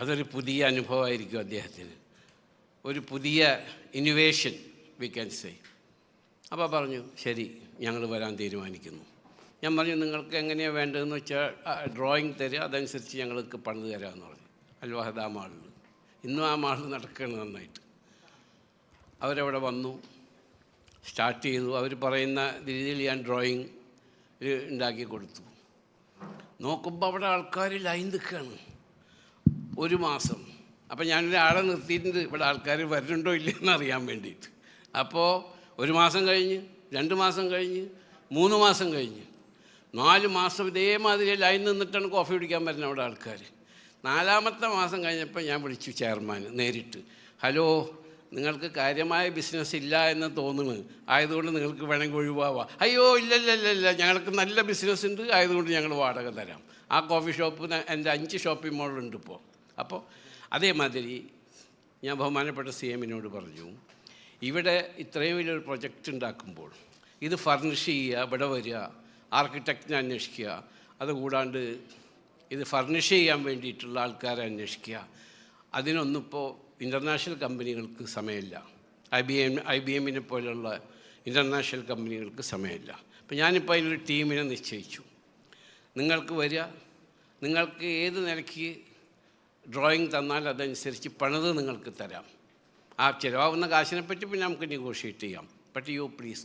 അതൊരു പുതിയ അനുഭവമായിരിക്കും അദ്ദേഹത്തിന്. ഒരു പുതിയ ഇന്നുവേഷൻ വി ക്യാൻ സേ അപ്പോൾ പറഞ്ഞു ശരി ഞങ്ങൾ വരാൻ തീരുമാനിക്കുന്നു. ഞാൻ പറഞ്ഞു നിങ്ങൾക്ക് എങ്ങനെയാണ് വേണ്ടതെന്ന് വെച്ചാൽ ഡ്രോയിങ് തരിക അതനുസരിച്ച് ഞങ്ങൾക്ക് പണിത് തരാമെന്ന് പറഞ്ഞു. അൽവാഹദ മാളിൽ ഇന്നും ആ മാളിൽ നടക്കുകയാണ് നന്നായിട്ട്. അവരവിടെ വന്നു സ്റ്റാർട്ട് ചെയ്തു. അവർ പറയുന്ന രീതിയിൽ ഞാൻ ഡ്രോയിങ് ഉണ്ടാക്കി കൊടുത്തു. നോക്കുമ്പോൾ അവിടെ ആൾക്കാർ ലൈൻ നിൽക്കുകയാണ്. ഒരു മാസം. അപ്പം ഞാനൊരാളെ നിർത്തിയിട്ടുണ്ട്. ഇവിടെ ആൾക്കാർ വരുന്നുണ്ടോ ഇല്ലയെന്ന് അറിയാൻ വേണ്ടിയിട്ട്. അപ്പോൾ ഒരു മാസം കഴിഞ്ഞ് രണ്ട് മാസം കഴിഞ്ഞ് മൂന്ന് മാസം കഴിഞ്ഞ് നാല് മാസം ഇതേമാതിരി ലൈൻ നിന്നിട്ടാണ് കോഫി കുടിക്കാൻ വരുന്നത് അവിടെ ആൾക്കാർ നാലാമത്തെ മാസം കഴിഞ്ഞപ്പോൾ ഞാൻ വിളിച്ചു ചെയർമാൻ നേരിട്ട്. ഹലോ നിങ്ങൾക്ക് കാര്യമായ ബിസിനസ് ഇല്ല എന്ന് തോന്നുന്നു. ആയതുകൊണ്ട് നിങ്ങൾക്ക് വേണമെങ്കിൽ ഒഴിവാവാം. അയ്യോ ഇല്ല ഇല്ല ഇല്ല ഇല്ല ഞങ്ങൾക്ക് നല്ല ബിസിനസ് ഉണ്ട്. ആയതുകൊണ്ട് ഞങ്ങൾ വാടക തരാം. ആ കോഫി ഷോപ്പ് എന്റെ അഞ്ച് ഷോപ്പിംഗ് മോളുണ്ട് ഇപ്പോൾ. അപ്പോൾ അതേമാതിരി ഞാൻ ബഹുമാനപ്പെട്ട സി എമ്മിനോട് പറഞ്ഞു ഇവിടെ ഇത്രയും വലിയൊരു പ്രൊജക്റ്റ് ഉണ്ടാക്കുമ്പോൾ ഇത് ഫർണിഷ് ചെയ്യുക ഇവിടെ വരിക ആർക്കിടെക്റ്റിനെ അന്വേഷിക്കുക അതുകൂടാണ്ട് ഇത് ഫർണിഷ് ചെയ്യാൻ വേണ്ടിയിട്ടുള്ള ആൾക്കാരെ അന്വേഷിക്കുക. അതിനൊന്നും ഇപ്പോൾ ഇന്റർനാഷണൽ കമ്പനികൾക്ക് സമയമില്ല. I B M I B എമ്മിനെ പോലെയുള്ള ഇന്റർനാഷണൽ കമ്പനികൾക്ക് സമയമില്ല. അപ്പോൾ ഞാനിപ്പോൾ അതിനൊരു ടീമിനെ നിശ്ചയിച്ചു. നിങ്ങൾക്ക് വരിക നിങ്ങൾക്ക് ഏത് നിലയ്ക്ക് ഡ്രോയിങ് തന്നാൽ അതനുസരിച്ച് പണിത് നിങ്ങൾക്ക് തരാം. ആ ചിലവാകുന്ന കാശിനെ പറ്റി പിന്നെ നമുക്ക് നെഗോഷിയേറ്റ് ചെയ്യാം. But you please